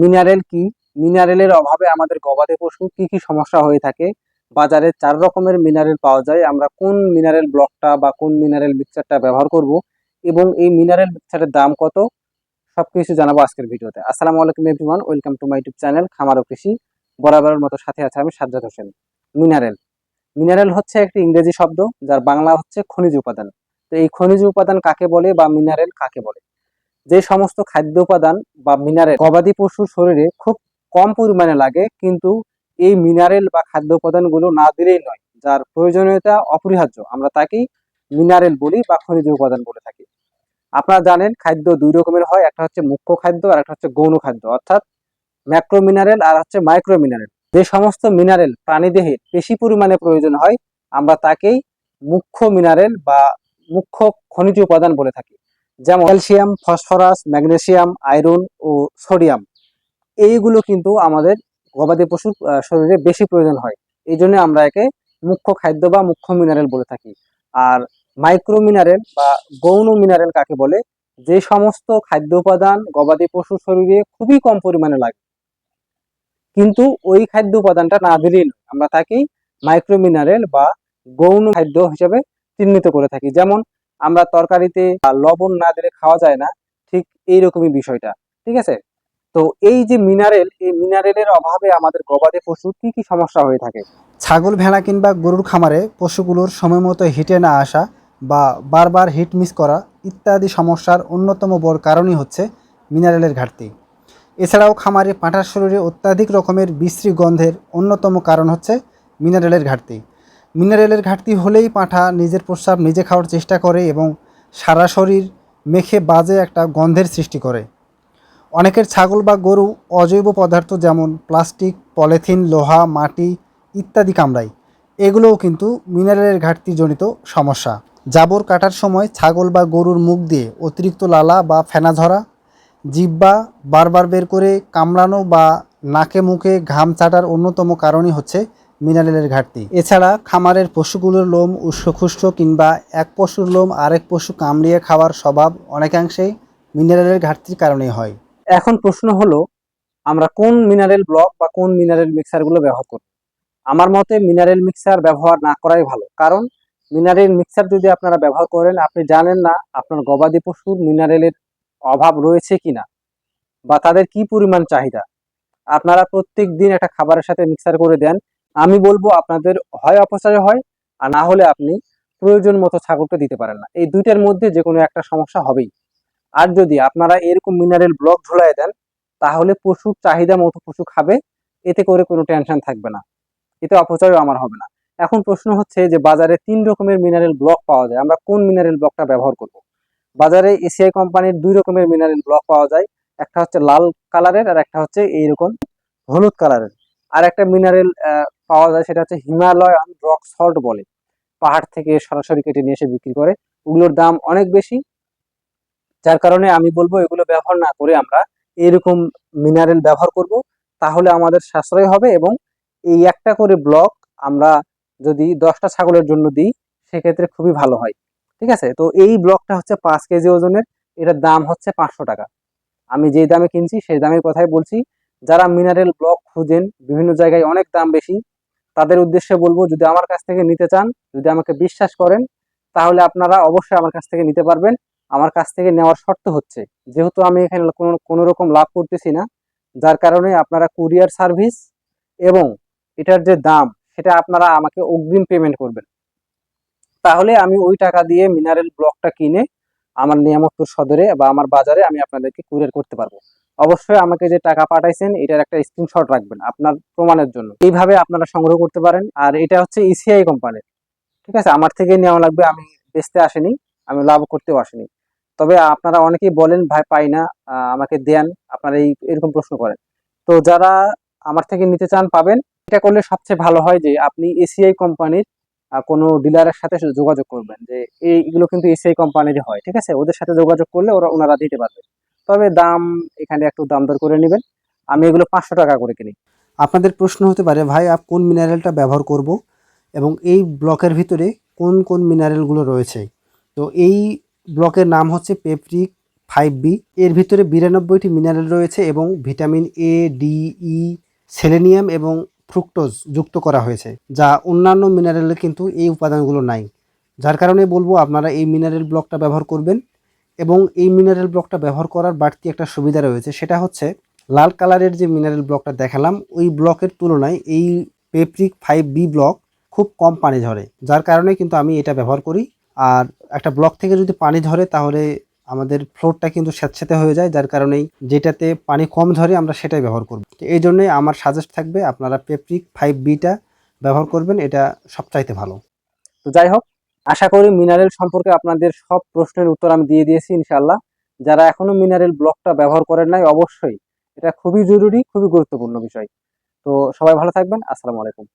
Mineral কি? মিনারেলের অভাবে আমাদের গবাদি পশু কি কি সমস্যা হয়ে থাকে? বাজারে চার রকমের মিনারেল পাওয়া যায়। আমরা কোন মিনারেল ব্লকটা বা কোন মিনারেল মিক্সচারটা ব্যবহার করব এবং এই মিনারেল মিক্সচারের দাম কত? সবকিছু জানাব আজকের ভিডিওতে। আসসালামু আলাইকুম everyone welcome to my YouTube channel খামার কৃষি বরাবরের মতো সাথে আছে আমি সাজ্জাদ হোসেন। মিনারেল মিনারেল হচ্ছে একটি ইংরেজি শব্দ, যার বাংলা হচ্ছে খনিজ উপাদান। তো এই খনিজ উপাদান কাকে বলে বা মিনারেল কাকে বলে? যে সমস্ত খাদ্য উপাদান বা মিনারেল গবাদি পশুর শরীরে খুব কম পরিমাণে লাগে, কিন্তু এই মিনারেল বা খাদ্য উপাদানগুলো না দিলেই নয়। যার প্রয়োজনীয়তা অপরিহার্য। আমরা তাকেই মিনারেল বলি বা খনিজ উপাদান বলে থাকি। আপনারা জানেন খাদ্য দুই রকমের হয়, একটা হচ্ছে মুখ্য খাদ্য আর একটা হচ্ছে গৌণ খাদ্য। অর্থাৎ ম্যাক্রো মিনারেল আর হচ্ছে মাইক্রো মিনারেল যে সমস্ত মিনারেল প্রাণীদেহে বেশি পরিমাণে প্রয়োজন হয়, আমরা তাকেই মুখ্য মিনারেল বা মুখ্য খনিজ উপাদান বলে থাকি। যেমন ক্যালসিয়াম, ফসফরাস, ম্যাগনেসিয়াম, আয়রন ও সোডিয়াম। এইগুলো কিন্তু আমাদের গবাদি পশুর শরীরে বেশি প্রয়োজন হয়। এই জন্য আমরা একে মুখ্য খাদ্য বা মুখ্য মিনারেল বলে থাকি। আর মাইক্রো মিনারেল বা গৌণ মিনারেল কাকে বলে? যে সমস্ত খাদ্য উপাদান গবাদি পশুর শরীরে খুবই কম পরিমাণে লাগে। কিন্তু ওই খাদ্য উপাদানটা না দিলেই। আমরা তাকেই মাইক্রো মিনারেল বা গৌণ খাদ্য হিসেবে চিহ্নিত করে থাকি। যেমন আমরা তরকারিতে লবণ না দিলে খাওয়া যায় না। ঠিক এইরকমই বিষয়টা। ঠিক আছে? তো এই যে মিনারেল, এই মিনারেলের অভাবে আমাদের গবাদি পশুর কি কি সমস্যা হয়ে থাকে? ছাগল, ভেড়া কিংবা গরুর খামারে পশুগুলোর সময় মতো হিটে না আসা বা বারবার হিট মিস করা ইত্যাদি সমস্যার অন্যতম বড় কারণই হচ্ছে মিনারেলের ঘাটতি। এছাড়াও খামারে পাঁঠার শরীরে অত্যাধিক রকমের বিশ্রী গন্ধের অন্যতম কারণ হচ্ছে মিনারেলের ঘাটতি। মিনারেলের ঘাটতি হলেই পাঁঠা নিজের প্রস্রাব নিজে খাওয়ার চেষ্টা করে এবং সারা শরীর মেখে বাজে একটা গন্ধের সৃষ্টি করে। অনেকের ছাগল বা গরু অজৈব পদার্থ যেমন প্লাস্টিক, পলিথিন, লোহা, মাটি ইত্যাদি কামড়ায়। এগুলোও কিন্তু মিনারেলের ঘাটতিজনিত সমস্যা। জাবর কাটার সময় ছাগল বা গরুর মুখ দিয়ে অতিরিক্ত লালা বা ফেনা ধরা জিব্বা বারবার বের করে কামড়ানো বা নাকে মুখে ঘাম চাটার অন্যতম কারণই হচ্ছে মিনারেলের ঘাটতি। এছাড়া খামারের পশুগুলোর লোম উষ্ঠখুষ্ঠ কিংবা এক পশুর লোম আরেক পশু কামড়িয়ে খাওয়ার স্বভাব অনেকাংশেই মিনারেলের ঘাটতির কারণেই হয়। এখন প্রশ্ন হলো, আমরা কোন মিনারেল ব্লক বা কোন মিনারেল মিক্সারগুলো ব্যবহার করব? আমার মতে মিনারেল মিক্সার ব্যবহার না করাই ভালো। কারণ মিনারেল মিক্সার যদি আপনারা ব্যবহার করেন, আপনি জানেন না আপনার গবাদি পশুর মিনারেলের অভাব রয়েছে কিনা বা তাদের কি পরিমাণ চাহিদা। আপনারা প্রত্যেক দিন একটা খাবারের সাথে মিক্সার করে দেন আমি বলব আপনাদের হয় অপচয় হয়, আর না হলে আপনি প্রয়োজন মতো ছাগলকে দিতে পারেন না। এই দুইটার মধ্যে যে কোনো একটা সমস্যা হবেই। আর যদি আপনারা এরকম মিনারেল ব্লক ঝুলাই দেন, তাহলে পশুর চাহিদা মতো পশু খাবে, এতে করে কোনো টেনশন থাকবে না। এতে অপচয়ও আমার হবে না। এখন প্রশ্ন হচ্ছে যে, বাজারে তিন রকমের মিনারেল ব্লক পাওয়া যায়। আমরা কোন মিনারেল ব্লকটা ব্যবহার করব? বাজারে এসিআই কোম্পানির দুই রকমের মিনারেল ব্লক পাওয়া যায়। একটা হচ্ছে লাল কালারের, আর একটা হচ্ছে এইরকম হলুদ কালারের। আর একটা মিনারেল পাওয়া যায়, সেটা হচ্ছে হিমালয়ান রক সল্ট বলে। পাহাড় থেকে সরাসরি কেটে নিয়ে এসে বিক্রি করে। ওগুলোর দাম অনেক বেশি। যার কারণে আমি বলব, এগুলো ব্যবহার না করে আমরা এরকম মিনারেল ব্যবহার করব। তাহলে আমাদের সাশ্রয় হবে এবং এই একটা করে ব্লক আমরা যদি দশটা ছাগলের জন্য দিই, সেক্ষেত্রে খুবই ভালো হয়। ঠিক আছে? তো এই ব্লকটা হচ্ছে পাঁচ কেজি ওজনের। এটার দাম হচ্ছে পাঁচশো টাকা। আমি যেই দামে কিনছি, সেই দামের কথাই বলছি। যারা মিনারেল ব্লক খুঁজেন, বিভিন্ন জায়গায় অনেক দাম বেশি, তাদের উদ্দেশ্যে বলব, যদি আমার কাছ থেকে নিতে চান, যদি আমাকে বিশ্বাস করেন, তাহলে আপনারা অবশ্যই আমার কাছ থেকে নিতে পারবেন। আমার কাছ থেকে নেওয়ার শর্ত হচ্ছে, যেহেতু আমি এখানে কোনো কোনো রকম লাভ করতেছি না, যার কারণে আপনারা কুরিয়ার সার্ভিস এবং এটার যে দাম, সেটা আপনারা আমাকে অগ্রিম পেমেন্ট করবেন। তাহলে আমি ওই টাকা দিয়ে মিনারেল ব্লকটা কিনে, আমার নিয়ামতপুর সদরে বা আমার বাজারে আমি আপনাদেরকে কুরিয়ার করতে পারব। অবশ্যই আমাকে যে টাকা পাঠাইছেন, এটার একটা স্ক্রিনশট রাখবেন আপনার প্রমাণের জন্য। এইভাবে আপনারা সংগ্রহ করতে পারেন। আর এটা হচ্ছে ইসিআই কোম্পানির ঠিক আছে? আমার থেকে নেওয়া লাগবে, আমি বেচতে আসিনি, আমি লাভ করতেও আসিনি। তবে আপনারা অনেকেই বলেন, ভাই, পাই না আমাকে দেন। আপনারা এই, এরকম প্রশ্ন করেন। তো যারা আমার থেকে নিতে চান, পাবেন। এটা করলে সবচেয়ে ভালো হয় যে, আপনি এসিআই কোম্পানির কোনো ডিলারের সাথে যোগাযোগ করবেন যে এইগুলো কিন্তু এসিআই কোম্পানির হয়। ঠিক আছে? ওদের সাথে যোগাযোগ করলে ওরা ওনারা দিতে পারবে। তবে দাম এখানে একটু দাম দর করে নেবেন। আমি এগুলো পাঁচশো টাকা করে কিনি। আপনাদের প্রশ্ন হতে পারে, ভাই, আপ কোন মিনারেলটা ব্যবহার করব এবং এই ব্লকের ভিতরে কোন কোন মিনারেলগুলো রয়েছে? তো এই ব্লকের নাম হচ্ছে পেপরিক ফাইভ বি এর ভিতরে বিরানব্বইটি মিনারেল রয়েছে এবং vitamin A D E selenium এবং ফ্রুক্টোজ যুক্ত করা হয়েছে, যা অন্যান্য মিনারেলে কিন্তু এই উপাদানগুলো নাই। যার কারণে বলব, আপনারা এই মিনারেল ব্লকটা ব্যবহার করবেন। এবং এই মিনারেল ব্লকটা ব্যবহার করার বাড়তি একটা সুবিধা রয়েছে। সেটা হচ্ছে, লাল কালারের যে মিনারেল ব্লকটা দেখালাম, ওই ব্লকের তুলনায় এই পেপ্রিক ফাইভ বি ব্লক খুব কম পানি ধরে। যার কারণে কিন্তু আমি এটা ব্যবহার করি। আর একটা ব্লক থেকে যদি পানি ধরে, তাহলে আমাদের ফ্লোরটা কিন্তু স্যাঁতস্যাঁতে হয়ে যায়। যার কারণেই যেটাতে পানি কম ধরে, আমরা সেটাই ব্যবহার করব। এই জন্যই আমার সাজেস্ট থাকবে, আপনারা পেপ্রিক ফাইভ বিটা ব্যবহার করবেন। এটা সবচাইতে ভালো। তো যাই হোক আশা করি মিনারেল সম্পর্কে আপনাদের সব প্রশ্নের উত্তর আমি দিয়ে দিয়েছি ইনশাল্লাহ যারা এখনও মিনারেল ব্লকটা ব্যবহার করেন নাই, অবশ্যই। এটা খুবই জরুরি, খুবই গুরুত্বপূর্ণ বিষয়। তো সবাই ভালো থাকবেন, আসসালামু আলাইকুম।